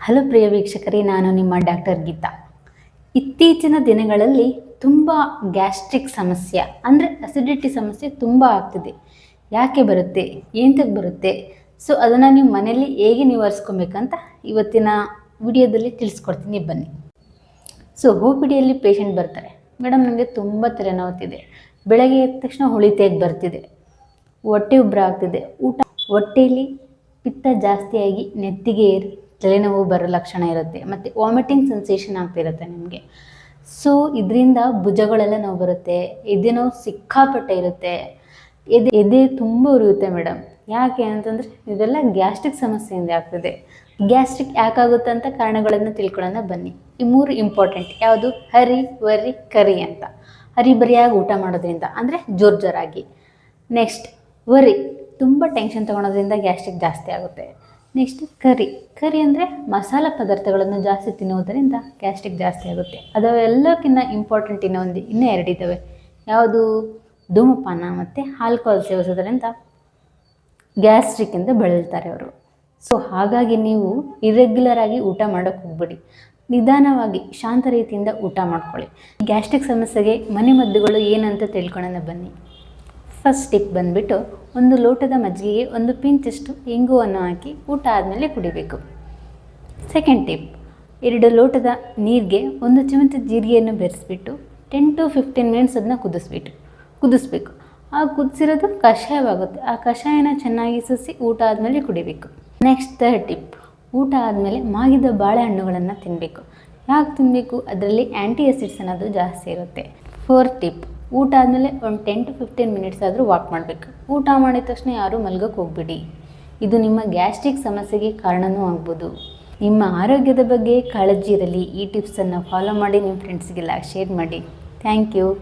Hello ಪ್ರಿಯ ವೀಕ್ಷಕರೇ, ನಾನು ನಿಮ್ಮ ಡಾಕ್ಟರ್ ಗೀತಾ. ಇತ್ತೀಚಿನ ದಿನಗಳಲ್ಲಿ ತುಂಬ ಗ್ಯಾಸ್ಟ್ರಿಕ್ ಸಮಸ್ಯೆ, ಅಂದರೆ ಅಸಿಡಿಟಿ ಸಮಸ್ಯೆ ತುಂಬ ಆಗ್ತಿದೆ. ಯಾಕೆ ಬರುತ್ತೆ? ಏಂತಕ್ಕೆ ಬರುತ್ತೆ? ಸೊ ಅದನ್ನು ನೀವು ಮನೆಯಲ್ಲಿ ಹೇಗೆ ನಿವಾರಿಸ್ಕೊಬೇಕಂತ ಇವತ್ತಿನ ವಿಡಿಯೋದಲ್ಲಿ ತಿಳಿಸ್ಕೊಡ್ತೀನಿ ಬನ್ನಿ. ಸೊ ಓ ಪಿ ಡಿಯಲ್ಲಿ ಪೇಷಂಟ್ ಬರ್ತಾರೆ. ಮೇಡಮ್ ನನಗೆ ತುಂಬ ತಲೆನೋವುತ್ತಿದೆ ಬೆಳಗ್ಗೆ ಎದ್ದ ತಕ್ಷಣ ಹುಳಿತೆಗೆ ಬರ್ತಿದೆ. ಹೊಟ್ಟೆ ಉಬ್ಬರ ಆಗ್ತಿದೆ. ಊಟ, ಹೊಟ್ಟೆಯಲ್ಲಿ ಪಿತ್ತ ಜಾಸ್ತಿಯಾಗಿ ನೆತ್ತಿಗೆ ಏರಿ ತಲೆನೋವು ಬರೋ ಲಕ್ಷಣ ಇರುತ್ತೆ, ಮತ್ತು ವಾಮಿಟಿಂಗ್ ಸೆನ್ಸೇಷನ್ ಆಗ್ತಿರುತ್ತೆ ನಿಮಗೆ. ಸೊ ಇದರಿಂದ ಭುಜಗಳೆಲ್ಲ ನೋವು ಬರುತ್ತೆ ಎದೆ ನೋವು ಸಿಕ್ಕಾಪಟ್ಟೆ ಇರುತ್ತೆ. ಎದೆ ಎದೆ ತುಂಬ ಉರಿಯುತ್ತೆ ಮೇಡಮ್. ಯಾಕೆ ಅಂತಂದರೆ ಇದೆಲ್ಲ ಗ್ಯಾಸ್ಟ್ರಿಕ್ ಸಮಸ್ಯೆಯಿಂದ ಆಗ್ತದೆ. ಗ್ಯಾಸ್ಟ್ರಿಕ್ ಯಾಕಾಗುತ್ತೆ ಅಂತ ಕಾರಣಗಳನ್ನು ತಿಳ್ಕೊಳ್ಳೋಣ ಬನ್ನಿ. ಈ ಮೂರು ಇಂಪಾರ್ಟೆಂಟ್ ಯಾವುದು? ಹರಿ ವರಿ ಕರಿ ಅಂತ. ಹರಿ ಬರಿಯಾಗಿ ಊಟ ಮಾಡೋದ್ರಿಂದ, ಅಂದರೆ ಜೋರು ಜೋರಾಗಿ. ನೆಕ್ಸ್ಟ್ ವರಿ ತುಂಬ ಟೆನ್ಷನ್ ತೊಗೊಳೋದ್ರಿಂದ ಗ್ಯಾಸ್ಟ್ರಿಕ್ ಜಾಸ್ತಿ ಆಗುತ್ತೆ. ನೆಕ್ಸ್ಟ್ ಕರಿ ಕರಿ ಅಂದರೆ ಮಸಾಲ ಪದಾರ್ಥಗಳನ್ನು ಜಾಸ್ತಿ ತಿನ್ನುವುದರಿಂದ ಗ್ಯಾಸ್ಟ್ರಿಕ್ ಜಾಸ್ತಿ ಆಗುತ್ತೆ. ಅದು ಎಲ್ಲಕ್ಕಿಂತ ಇಂಪಾರ್ಟೆಂಟ್ ಒಂದು ಇನ್ನೂ ಎರಡಿದ್ದಾವೆ ಯಾವುದು? ಧೂಮಪಾನ ಮತ್ತು ಆಲ್ಕೋಹಾಲ್ ಗ್ಯಾಸ್ಟ್ರಿಕ್ ಎಂದು ಬಳಲ್ತಾರೆ ಅವರು. ಸೊ ಹಾಗಾಗಿ ನೀವು ಇರೆಗ್ಯುಲರ್ ಆಗಿ ಊಟ ಮಾಡೋಕ್ಕೆ ಹೋಗ್ಬಿಡಿ. ನಿಧಾನವಾಗಿ, ಶಾಂತ ರೀತಿಯಿಂದ ಊಟ ಮಾಡ್ಕೊಳ್ಳಿ. ಗ್ಯಾಸ್ಟ್ರಿಕ್ ಸಮಸ್ಯೆಗೆ ಮನೆಮದ್ದುಗಳು ಏನಂತ ತಿಳ್ಕೊಳ್ಳೋಣ ಬನ್ನಿ. ಫಸ್ಟ್ ಟಿಪ್ ಬಂದುಬಿಟ್ಟು ಒಂದು ಲೋಟದ ಮಜ್ಜಿಗೆಗೆ ಒಂದು ಪಿಂಚಷ್ಟು ಇಂಗುವನ್ನು ಹಾಕಿ ಊಟ ಆದಮೇಲೆ ಕುಡಿಬೇಕು. ಸೆಕೆಂಡ್ ಟಿಪ್ ಎರಡು ಲೋಟದ ನೀರಿಗೆ ಒಂದು ಚಮಚ ಜೀರಿಗೆಯನ್ನು ಬೆರೆಸಿಬಿಟ್ಟು ಟೆನ್ ಟು ಫಿಫ್ಟೀನ್ ಮಿನಿಟ್ಸ್ ಅದನ್ನ ಕುದಿಸ್ಬಿಟ್ಟು, ಕುದಿಸ್ಬೇಕು. ಆ ಕುದಿಸಿರೋದು ಕಷಾಯವಾಗುತ್ತೆ. ಆ ಕಷಾಯನ ಚೆನ್ನಾಗಿ ಸುಸಿ ಊಟ ಆದಮೇಲೆ ಕುಡಿಬೇಕು. ನೆಕ್ಸ್ಟ್ ಥರ್ಡ್ ಟಿಪ್ ಊಟ ಆದಮೇಲೆ ಮಾಗಿದ ಬಾಳೆಹಣ್ಣುಗಳನ್ನು ತಿನ್ನಬೇಕು ಯಾಕೆ ತಿನ್ನಬೇಕು ಅದರಲ್ಲಿ ಆ್ಯಂಟಿ ಆಸಿಡ್ಸ್ ಅನ್ನೋದು ಜಾಸ್ತಿ ಇರುತ್ತೆ. ಫೋರ್ತ್ ಟಿಪ್ ಊಟ ಆದಮೇಲೆ ಒಂದು ಟೆನ್ ಟು ಫಿಫ್ಟೀನ್ ಮಿನಿಟ್ಸ್ ಆದರೂ ವಾಕ್ ಮಾಡಬೇಕು. ಊಟ ಮಾಡಿದ ತಕ್ಷಣ ಯಾರೂ ಮಲ್ಗೋಕ್ಕೆ ಹೋಗ್ಬಿಡಿ. ಇದು ನಿಮ್ಮ ಗ್ಯಾಸ್ಟ್ರಿಕ್ ಸಮಸ್ಯೆಗೆ ಕಾರಣವೂ ಆಗ್ಬೋದು. ನಿಮ್ಮ ಆರೋಗ್ಯದ ಬಗ್ಗೆ ಕಾಳಜಿ ಇರಲಿ. ಈ ಟಿಪ್ಸನ್ನು ಫಾಲೋ ಮಾಡಿ ನಿಮ್ಮ ಫ್ರೆಂಡ್ಸ್ಗೆಲ್ಲ ಶೇರ್ ಮಾಡಿ. Thank you